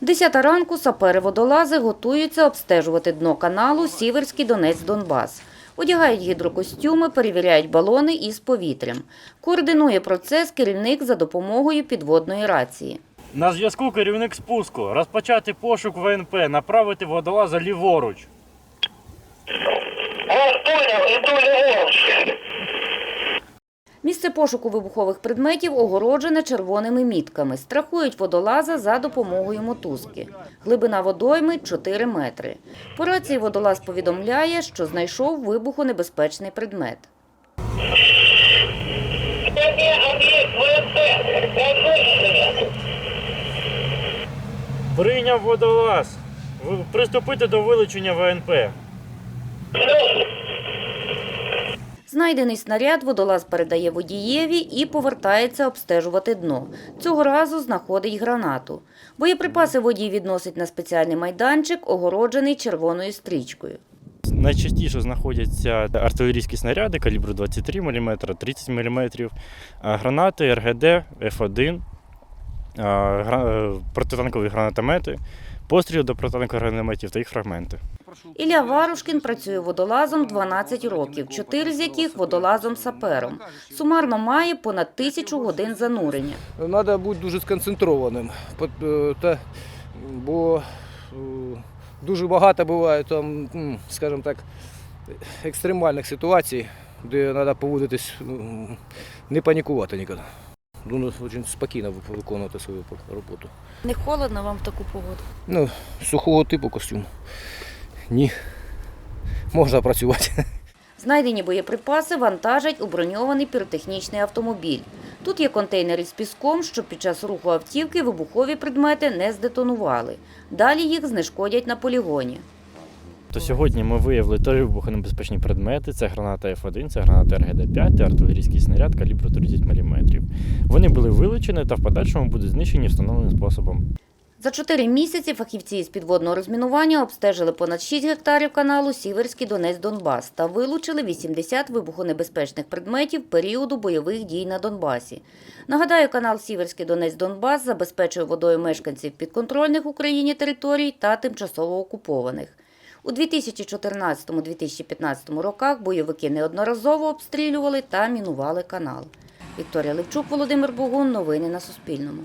Десята ранку сапери-водолази готуються обстежувати дно каналу Сіверський Донець-Донбас. Одягають гідрокостюми, перевіряють балони із повітрям. Координує процес керівник за допомогою підводної рації. На зв'язку керівник спуску. Розпочати пошук ВНП, направити водолаза ліворуч. Вас понял, иду леворуч. Місце пошуку вибухових предметів огороджене червоними мітками. Страхують водолаза за допомогою мотузки. Глибина водойми 4 метри. По рації водолаз повідомляє, що знайшов вибухонебезпечний предмет. Прийняв водолаз. Ви- Приступити до вилучення ВНП. Знайдений снаряд водолаз передає водієві і повертається обстежувати дно. Цього разу знаходить гранату. Боєприпаси водій відносить на спеціальний майданчик, огороджений червоною стрічкою. Найчастіше знаходяться артилерійські снаряди калібру 23 мм, 30 мм, гранати РГД, Ф1, а, гра- е, протитанкові гранатомети, постріли до протитанкових гранатометів та їх фрагменти. Ілля Варушкін працює водолазом 12 років, чотири з яких водолазом-сапером. Сумарно має понад тисячу годин занурення. Треба бути дуже сконцентрованим, е, бо е, дуже багато буває там, скажімо так, екстремальних ситуацій, де треба поводитись, ну, не панікувати ніколи. Ну, дуже спокійно виконувати свою роботу. Не холодно вам в таку погоду? Ну, сухого типу костюм. Ні. Можна працювати. Знайдені боєприпаси вантажать у броньований піротехнічний автомобіль. Тут є контейнери з піском, щоб під час руху автівки вибухові предмети не здетонували. Далі їх знешкодять на полігоні. То сьогодні ми виявили три вибухонебезпечні предмети: це граната F1, це граната РГД-5 та артилерійський снаряд калібру 30 мм. Вони були вилучені та в подальшому будуть знищені встановленим способом. За чотири місяці фахівці з підводного розмінування обстежили понад 6 гектарів каналу Сіверський Донець-Донбас та вилучили 80 вибухонебезпечних предметів періоду бойових дій на Донбасі. Нагадаю, канал Сіверський Донець-Донбас забезпечує водою мешканців підконтрольних Україні територій та тимчасово окупованих. У 2014-2015 роках бойовики неодноразово обстрілювали та мінували канал. Вікторія Левчук, Володимир Богун. Новини на Суспільному.